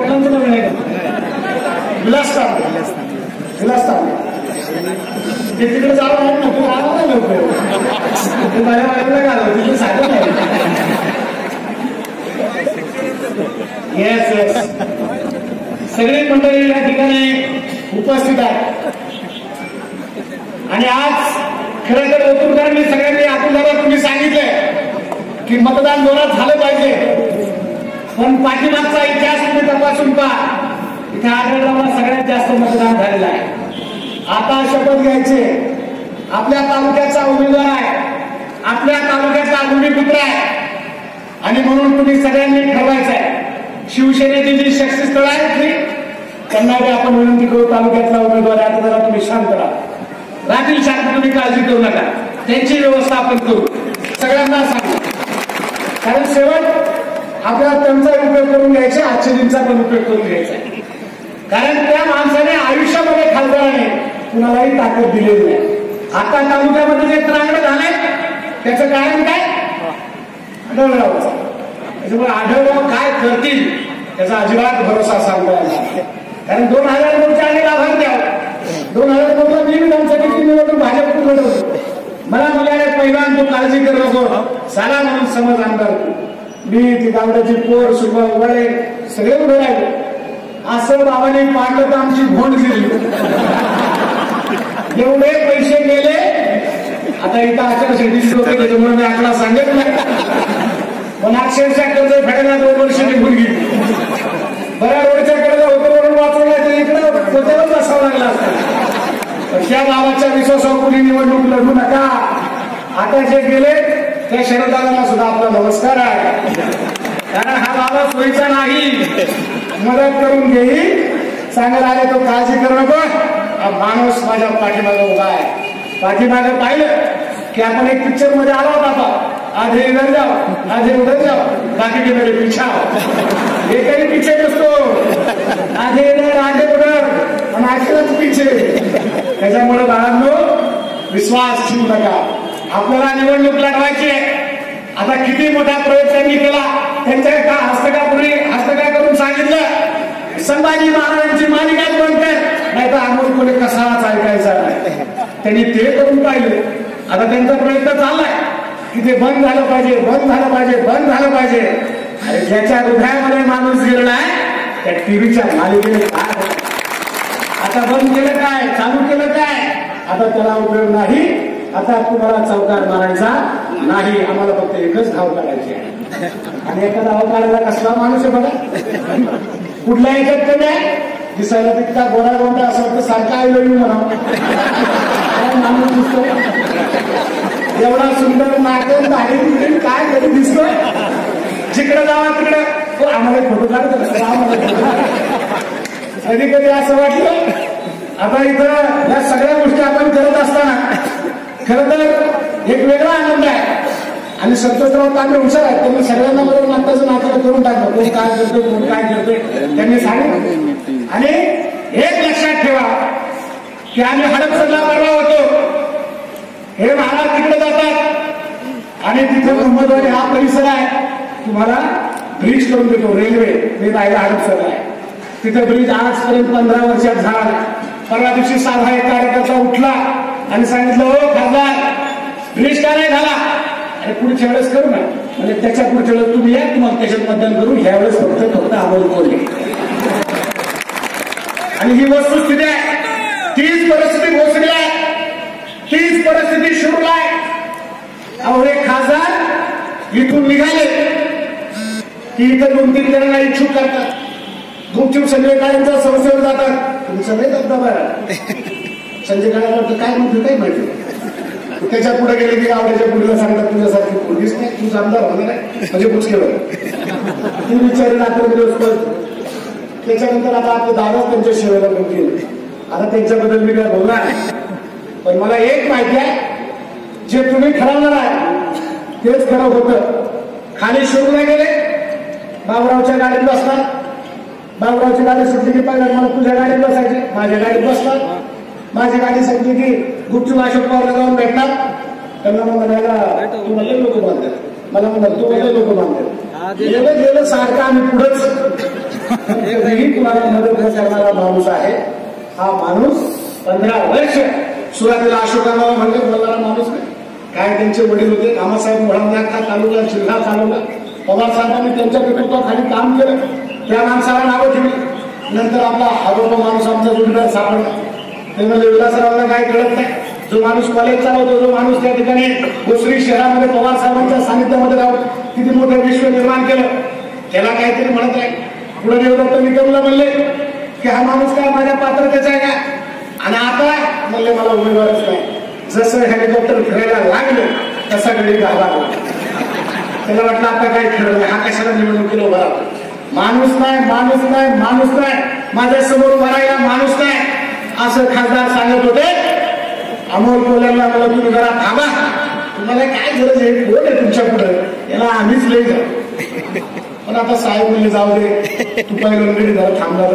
तुमच्या वडिलांचं ते तिकडे जावं आहे ना तू आला नाही लोक ते माझ्या बाजूला का आलं तिथे सांगत नाही येस येस सगळे मंडळी या ठिकाणी उपस्थित आहेत आणि आज खरं तर ओतूरकरांनी सगळ्यांनी आतून तुम्ही सांगितलंय की मतदान जोरात झालं पाहिजे. पण पाठीमागचा इतिहास तुम्ही तपासून पहा. इथे आढळला मला सगळ्यात जास्त मतदान झालेलं आहे. आता शपथ घ्यायचे. आपल्या तालुक्याचा उमेदवार आहे. आपल्या तालुक्याचा भूमिपुत्र आहे. आणि म्हणून तुम्ही सगळ्यांनी ठरवायचं आहे. शिवसेनेची जी शक्तीस्थळ आहेत ती त्यांना आपण विनंती करू तालुक्यातला उमेदवार आहे. जरा तुम्ही शांत राहा. राहतील शांत तुम्ही काळजी करू नका. त्यांची व्यवस्था आपण करू. सगळ्यांना सांगू. कारण शेवट आपल्याला त्यांचा उपयोग करून घ्यायचा आश्चर्यांचा पण उपयोग करून घ्यायचा. आहे. कारण त्या माणसाने आयुष्यामध्ये खासदाराने कुणालाही ताकद दिलेली नाही. आता तालुक्यामध्ये जे त्रांगड झालंय त्याचं कारण काय? आढळराव त्याच्यामुळे आढळराव काय करतील त्याचा अजिबात भरोसा सांगता कारण दोन हजार नऊच्या आणि लाभार द्या दोन हजार नऊला मी विधानसभेची निवडणूक भाजप लढवतो मला मुलाने पहिला तू काळजी करत नको. साला म्हणून समज आमदार. तू. मी ती दावड्याची पोर सुरुवात उभाळे सगळे उभे राहिले. असं बाबाने पाडलं तर आमची भोंड गेली एवढे पैसे गेले. आता इथं आचारसंहितेची होते त्याच्यामुळे मी आकडा सांगत नाही. पण अक्षरशः कर्ज फेडायला दोन वर्ष निघून गेली. बऱ्या रोडच्या कर्ज होतं म्हणून वाचवलं तर इकडं स्वतःच असावं लागला असता. त्या गावाच्या विश्वासावर कुणी निवडणूक लढू नका. आता जे गेले त्या शरदादांना सुद्धा आपला नमस्कार आहे. कारण हा बाबा सोयीचा नाही. मदत करून घेईल चांगला आले तो काळजी करू नको. हा माणूस माझ्या पाठीमागे उभा आहे. पाठीमागे पाहिलं की आपण एक पिक्चरमध्ये आलो होता आता आज हे इधर जाओ आज हे उधर जाओ. बाकी के मेरे पिछा हे. हो. काही पिक्चर नसतो. आज हे इधर आगे उधर. आणि आजकालच पिक्चर त्याच्यामुळे बाळांनो विश्वास ठेवू नका. आपल्याला निवडणूक लढवायची आता किती मोठा प्रयोग त्यांनी केला त्यांच्या एका हस्तकापुढे हस्तका करून सांगितलं संभाजी महाराजांची मालिकाच बंद कर? नाही तर अमोल कोणी कसाच ऐकायचा नाही त्यांनी ते करून पाहिलं. आता त्यांचा प्रयत्न चाललाय. की ते बंद झालं पाहिजे बंद झालं पाहिजे बंद झालं पाहिजे. अरे ज्याच्या हृदयामध्ये माणूस गेलेला आहे त्या टीव्हीच्या मालिकेने काय आता बंद केलं काय? चालू केलं काय? आता त्याला उपयोग नाही. आता तुम्हाला चौकार मारायचा नाही आम्हाला फक्त एकच धाव काढायची आहे. आणि एका धाव काढायला कसला माणूस आहे बघा. कुठल्या याच्यात कमी आहे? दिसायला तितका गोडा गोंडा असं वाटतं सारखा आई वडील म्हणा. दिसतो एवढा सुंदर नाटक दाढी तिकडे काय कधी दिसतो जिकडे जावा तिकडे. तो आम्हाला फोटो काढतो कधी कधी असं वाटलं आता इथं या सगळ्या गोष्टी आपण करत असताना खरं तर एक वेगळा आनंद आहे. आणि संतोषराव तांबे हुशार आहेत. त्यांनी सगळ्यांना बरोबर नात्याचं नातं करून टाकलं. कोण काय करतोय कोण काय करतोय त्यांनी सांगितलं. आणि एक लक्षात ठेवा की आम्ही हडपसरला परवा होतो. हे महाराज तिकडे जातात. आणि तिथे मोहम्मदवाडी हा परिसर आहे. तुम्हाला ब्रिज करून देतो. रेल्वे मी राहिला हडपसरला आहे. तिथे ब्रिज आजपर्यंत पंधरा वर्षात झाला. परवा दिवशी साधा एक कार्यकर्ता उठला. आणि सांगितलं हो खासदार ब्रिज का नाही झाला? आणि पुढच्या वेळेस करू ना. म्हणजे त्याच्या पुढच्या वेळेस तुम्ही या तुम्हाला त्याच्यात मतदान करू. ह्या वेळेस फक्त फक्त आम्हाला बोलले. आणि ही वस्तुस्थिती आहे. तीच परिस्थिती पोहोचली आहे. तीच परिस्थिती सुरू आहे. अहो हे खासदार इथून निघाले. की इथं दोन तीन जणांना इच्छुक करतात. गुपचूप सगळे काळेंचा संस्थेवर जातात. तुमचं नाही दबदबा संजय गाडा काळेंवर काय म्हणतो काय माहिती त्याच्या पुढे गेले की आवड्याच्या पुढीला सांगतात तुझ्यासारखी पोलीस नाही तू आमदार होणार नाही म्हणजे केलं ती विचारेल आपण दिवस त्याच्यानंतर आता आपले दादा त्यांच्या सेवेला पण केले. आता त्यांच्याबद्दल मी काय बोलणार पण मला एक माहिती आहे जे तुम्ही ठरवणार आहे तेच खरं होतं. खाली शिरूला गेले बाबरावच्या गाडीत बसतात बाबरावची गाडी सुटली की पाहिजे मला तुझ्या गाडीत बसायची माझ्या गाडीत बसतात माझी गाडी सुटली की गुपचूप अशोक पवारला जाऊन भेटतात त्यांना मग म्हणायला तू म्हणले लोक बांधतात मला म्हणतात तू म्हणले लोक बांधतात गेलं गेलं सारखं आम्ही पुढंच. कुणाला मदत करणारा माणूस आहे. हा माणूस पंधरा वर्ष सुरुवातीला अशोकांना म्हणले बोलणारा माणूस नाही. काय त्यांचे वडील होते रामासाहेब मुळांना का चालवला जिल्हा चालवला पवार साहेबांनी त्यांच्या नेतृत्वाखाली काम केलं. त्या माणसाला नावं ठेवली. नंतर आपला हरोबा माणूस आमचा जोडीदार सापडला. ते म्हणजे विलासरावांना काय कळत नाही. जो माणूस कॉलेज चालवतो जो माणूस त्या ठिकाणी दुसरी शहरामध्ये पवार साहेबांच्या सानिध्यामध्ये राहून किती मोठं विश्व निर्माण केलं त्याला काहीतरी म्हणत नाही पुढे देवदत्त निकमला म्हणले की हा माणूस काय माझ्या पात्रतेचा आहे का? आणि आता म्हणले मला उमेदवारच नाही. जसं हेलिकॉप्टर फिरायला लागलं तसा गडी घाला त्याला वाटलं आता काही खरं नाही. हा कशाला निवडणुकीला उभा माणूस नाही माणूस नाही माणूस नाही. माझ्यासमोर उभा राहिला माणूस नाही. असं खासदार सांगत होते अमोल कोल्यांना मला तुम्ही जरा थांबा. तुम्हाला काय गरज आहे? कोण आहे तुमच्यापुढे. याला आम्हीच लई जाऊ. पण आता साहेब म्हणले जाऊ दे. तू गंगडी जरा थांबला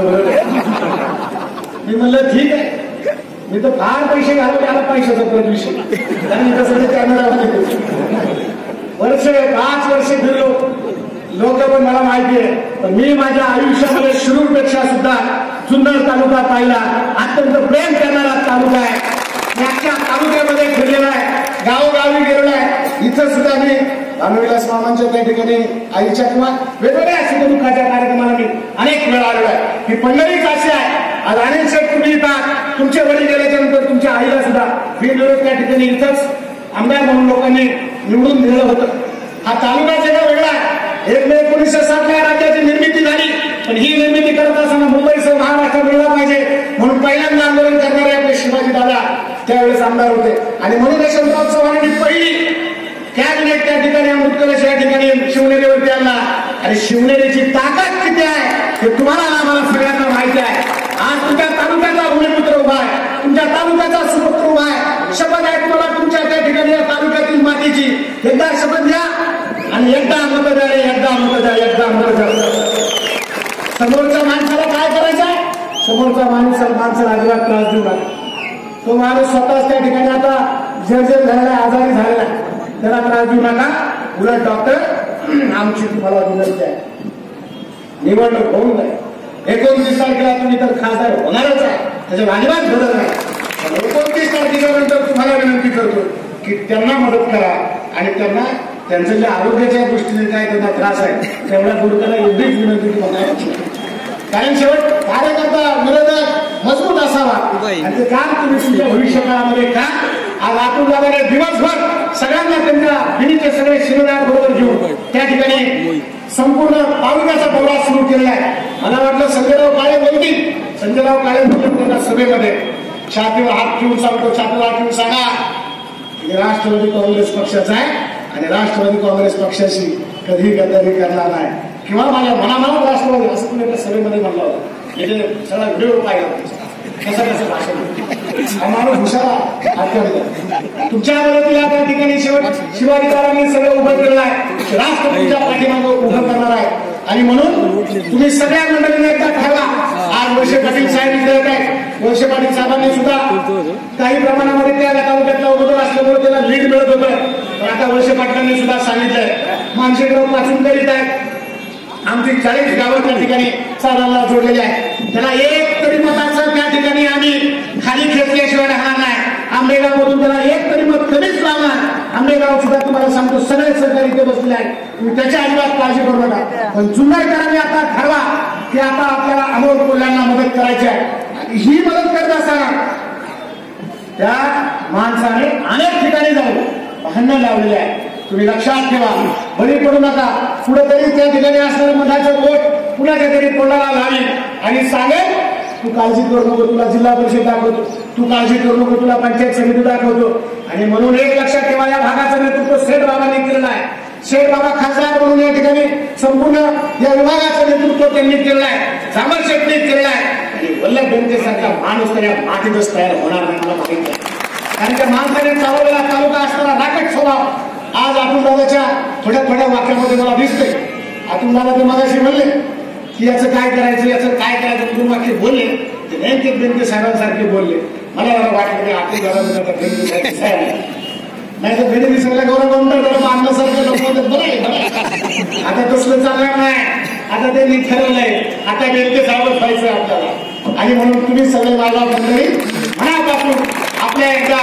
मी म्हणलं ठीक आहे. मी तर फार पैसे घालवले आला पैशाचा परत विषय कारण इथं कॅमेरा वर्ष पाच वर्ष फिरलो. लोक पण मला माहिती आहे. पण मी माझ्या आयुष्यामध्ये शुरूपेक्षा सुद्धा जुन्नर तालुका पाहिला. अत्यंत प्रेम करणारा तालुका आहे. मी तालुक्यामध्ये फिरलेला आहे. गावोगावी गेलेला आहे. इथं सुद्धा मी भानुविलास मामांच्या त्या ठिकाणी आईच्या किंवा वेगवेगळ्या सुद्धा कार्यक्रमाला मी अनेक वेळा आलेलो आहे. ही पंढरीच अशी आहे. आज अनेक शेठ तुम्ही येतात तुमचे वडील गेल्याच्यानंतर तुमच्या आईला सुद्धा वेगवेगळ्या त्या ठिकाणी इथंच आमदार म्हणून लोकांनी निवडून दिलं होतं. हा तालुका सगळा एक मे एकोणीसशे साठ या राज्याची निर्मिती झाली. पण ही निर्मिती करत असताना मुंबईसह महाराष्ट्र मिळला पाहिजे. म्हणून पहिल्यांदा आंदोलन करणारे आपले शिवाजी दादा त्यावेळेस आमदार होते. आणि म्हणून यशवंतराव चव्हाणांनी पहिली कॅबिनेट त्या ठिकाणी अमृतकलश या ठिकाणी शिवनेरीवरती आणला. आणि शिवनेरीची ताकद किती आहे हे तुम्हाला आम्हाला सगळ्यांना माहिती आहे. आज तुमच्या तालुक्याचा भूमिपुत्र उभा आहे. तुमच्या तालुक्याचा सुपुत्र उभा आहे. शपथ आहे तुम्हाला तुमच्या त्या ठिकाणी या तालुक्यातील मातीची. एकदा शपथ घ्या आणि एकदा मत द्या रे, एकदा मत द्या समोरच्या माणसाला काय करायचं समोरचा माणूस माणसाला अजिबात त्रास देऊ नका. तो माणूस स्वतःच त्या ठिकाणी आता जर्जर झालेला आजारी झालेला त्याला त्रास देऊ नका. उलट डॉक्टर आमची तुम्हाला विनंती आहे. निवडणूक होऊन जाईल. एकोणतीस तारखेला तुम्ही तर खासदार होणारच आहे. त्याच्या अजिबात बदल नाही. एकोणतीस तारखेच्या नंतर तुम्हाला विनंती करतो की त्यांना मदत करा आणि त्यांना त्यांचं जे आरोग्याच्या दृष्टीने काय त्यांना त्रास आहे तेवढा दूर करा एवढीच विनंती तुम्हाला. कारण शेवट कार्यकर्ता विरोधक मजबूत असावा. आणि ते काम तुम्ही तुमच्या भविष्यकाळामध्ये का आज आपण दादाने दिवसभर सगळ्यांना त्यांच्या दिनीचे सगळे शिरोदार बरोबर घेऊन त्या ठिकाणी संपूर्ण तालुक्याचा दौरा सुरू केलेला आहे. मला वाटलं संजयराव काळे बोलतील. संजयराव काळे बोलतील त्यांच्या सभेमध्ये. छातीवर हात ठेवून सांगतो छातीवर हात ठेवून सांगा. हे राष्ट्रवादी काँग्रेस पक्षाचा आहे. आणि राष्ट्रवादी काँग्रेस पक्षाशी कधी गद्दारी करणार नाही. किंवा माझ्या मनामनात राष्ट्रवादी असं तुम्ही एका सभेमध्ये म्हणलं होतं. म्हणजे सगळा व्हिडिओ पाहिला कसं कसं भाषण हा माणूस हुशारा तुमच्या मदतीला त्या ठिकाणी शेवट शिवाजी महाराजांनी सगळं उभं केलं आहे. राष्ट्र तुमच्या उभं करणार आहे. आणि म्हणून तुम्ही सगळ्या मंडळींना एकदा ठरवा. आज वर्ष कठीण साहेब विद्यार्थी येत पाटील साहेबांनी सुद्धा काही प्रमाणामध्ये त्या तालुक्यातला उमेदवार असल्यामुळे त्याला लीड मिळत होतं. पण आता वर्षे पाटलांनी सुद्धा सांगितलंय मानशेकराव वाचून करीत आहेत. आमची चाळीस गावं त्या ठिकाणी चालायला जोडलेली आहे त्याला एक तरी मताचं त्या ठिकाणी आम्ही खाली खेचल्याशिवाय राहणार नाही. आंबेगावमधून त्याला एक तरी मत कमीच लावणार. आंबेगाव सुद्धा तुम्हाला सांगतो सगळे सरकारी इथे बसलेले आहेत. तुम्ही त्याच्या अजिबात काळजी करू नका. पण जुन्नरकरांनी आता ठरवा की आता आपल्याला अमोल कोल्ह्यांना मदत करायची आहे. ही मदत करत असताना त्या माणसाने अनेक ठिकाणी जाऊन भांडण लावलेले आहे तुम्ही लक्षात ठेवा. बळी पडू नका. कुठेतरी त्या ठिकाणी असणारं मधाचं बोट कुणाच्या तरी कोणाला लावेल आणि सांगेल तू काळजी करू नको तुला जिल्हा परिषद दाखवतो. तू काळजी करू नको तुला पंचायत समिती दाखवतो. आणि म्हणून एक लक्षात ठेवा या भागाचं नेतृत्व सेठ बाबांनी केलेलं आहे. शेठ बाबा खासदार म्हणून या ठिकाणी संपूर्ण या विभागाचं नेतृत्व त्यांनी केलेलं आहे. सामर शेटने केलेलं आहे. आणि वल्लभ जनतेसारखा माणूस तर या मातीतच तयार होणार नाही मला माहिती आहे कारण त्या माणसाने चालवलेला तालुका असताना राकट स्वभाव आज अतुलदादाच्या थोड्या थोड्या वाक्यामध्ये मला दिसतोय. अतुलदादा ते मगाशी म्हणले की याचं काय करायचं याचं काय करायचं दोन वाक्य बोलले. ते नेमके बेंके साहेबांसारखे बोलले. मला जरा वाटलं की अतुल दादा साहेब नाही तर भेटी दिसायला गौरव काउंटर करतो आणण्यासारखं बरं आता तसलं चालणार नाही. आता त्यांनी ठरवलंय. आता नेमके साहेबच व्हायचं आपल्याला. आणि म्हणून तुम्ही सगळे माझा मंडळी मनापासून आपल्या एकदा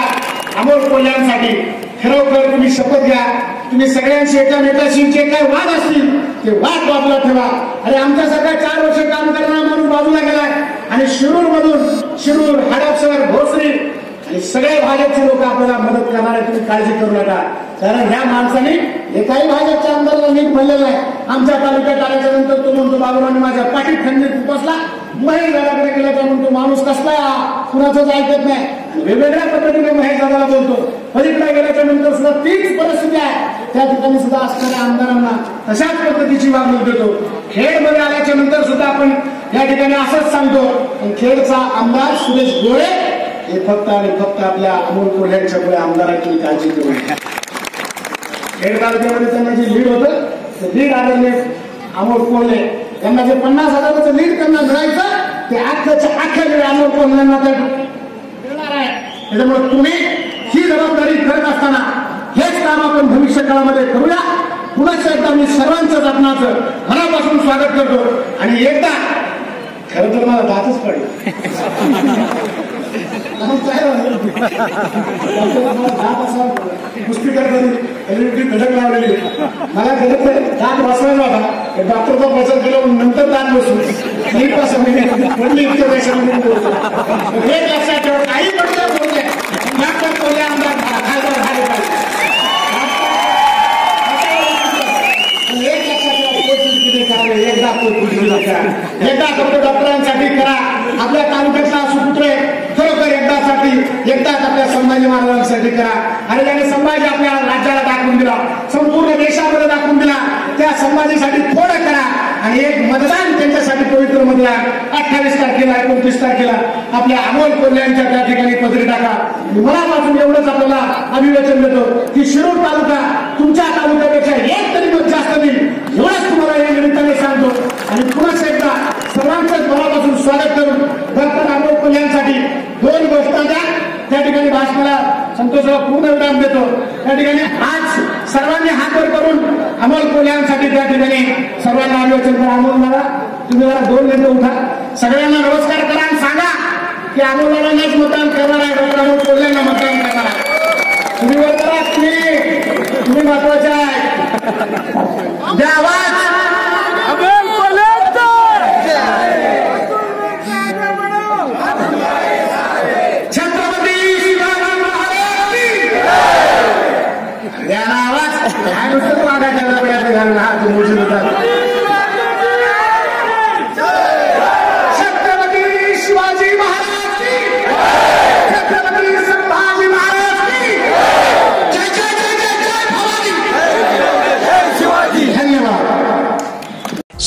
अमोल कोल्ह्यांसाठी खरोखर तुम्ही शपथ घ्या. तुम्ही सगळ्यांशी एकामेकाशी जे काही वाद असतील ते वाद बाजूला ठेवा. आणि आमच्या सगळ्या चार वर्ष काम करणारा माणूस बाजूला गेलाय. आणि शिरूर मधून शिरूर हडपसर भोसरी आणि सगळे भाजपचे लोक आपल्याला मदत करणार आहे तुम्ही काळजी करू नका. कारण ह्या माणसाने एकाही भाजपच्या आमदाराला नीट म्हणलेलं आहे आमच्या तालुक्यात आल्याच्यानंतर तो म्हणतो बाबूरावने माझ्या पाठीत खंडीत बसला महेश दादाकडे गेल्याचा म्हणतो माणूस कसला कुणाचंच ऐकत नाही. वेगवेगळ्या पद्धतीने महेश दादाला बोलतो. पलीकडे गेल्याच्यानंतर सुद्धा तीच परिस्थिती आहे. त्या ठिकाणी सुद्धा असणाऱ्या आमदारांना तशाच पद्धतीची वागणूक देतो. खेडमध्ये आल्याच्यानंतर सुद्धा आपण या ठिकाणी असंच सांगतो. खेडचा आमदार सुरेश गोळे हे फक्त आणि फक्त आपल्या अमोल कोल्ह्यांच्यामुळे आमदारांची काळजी घेऊन खेड तालुक्यामध्ये त्यांना जे लीड होतं ते लीड आलेले अमोल कोल्हे. यांना जे पन्नास हजाराचं लीड त्यांना मिळायचं ते अख्ख्याच्या अख्ख्या वेळ अमोल कोल्ह्यांना ते मिळणार आहे. त्याच्यामुळे तुम्ही ही जबाबदारी करत असताना हेच काम आपण भविष्य काळामध्ये करूया. पुन्हा एकदा मी सर्वांचं आपणाचं मनापासून स्वागत करतो. आणि एकदा खरं तर मला दातच पडलं. मला लावलेली मला दात होता डॉक्टरचा प्रचार केला नंतर दात बसू मी कसं पडली इतक्या देशामध्ये एक लक्षात ठेवा काही डॉक्टर आमदार खासदार झाले एक लक्षात ठेवा, एकदा एकदा फक्त डॉक्टरांसाठी करा. आपल्या तालुक्यातला सुपुत्र आहे. खरोखर एकदासाठी एकदाच आपल्या संभाजी महाराजांसाठी करा. आणि त्याने संभाजी आपल्या राज्याला दाखवून दिला. संपूर्ण देशामध्ये दाखवून दिला. त्या संभाजीसाठी थोडं करा. आणि एक मतदान त्यांच्यासाठी पवित्र मतदान. अठ्ठावीस तारखेला एकोणतीस तारखेला आपल्या अमोल कोल्ह्यांच्या त्या ठिकाणी पदरी टाका. मनापासून एवढंच आपल्याला अभिवचन देतो की शिरूर तालुका तुमच्या तालुक्यापेक्षा एक तरी मत जास्त देईल एवढंच तुम्हाला या निमित्ताने सांगतो आणि पुन्हा एकदा सर्वांचंच मनापासून स्वागत करून डॉक्टर अमोल कोल्ह्यांसाठी दोन गोष्टी द्या त्या ठिकाणी भाषणाला संतोषराव पूर्ण विराम देतो त्या ठिकाणी आज सर्वांनी हात वर करून अमोल कोल्यांसाठी त्या ठिकाणी सर्वांना आलोचन करा. अमोल मला तुम्ही मला दोन मिनिटं उठा. सगळ्यांना नमस्कार करा आणि सांगा की अमोलांनाच मतदान करणार आहे. डॉक्टर अमोल कोल्ह्यांना मतदान करणार आहे. तुम्ही वर करा तुम्ही तुम्ही महत्त्वाचे आहे. द्या आवाज.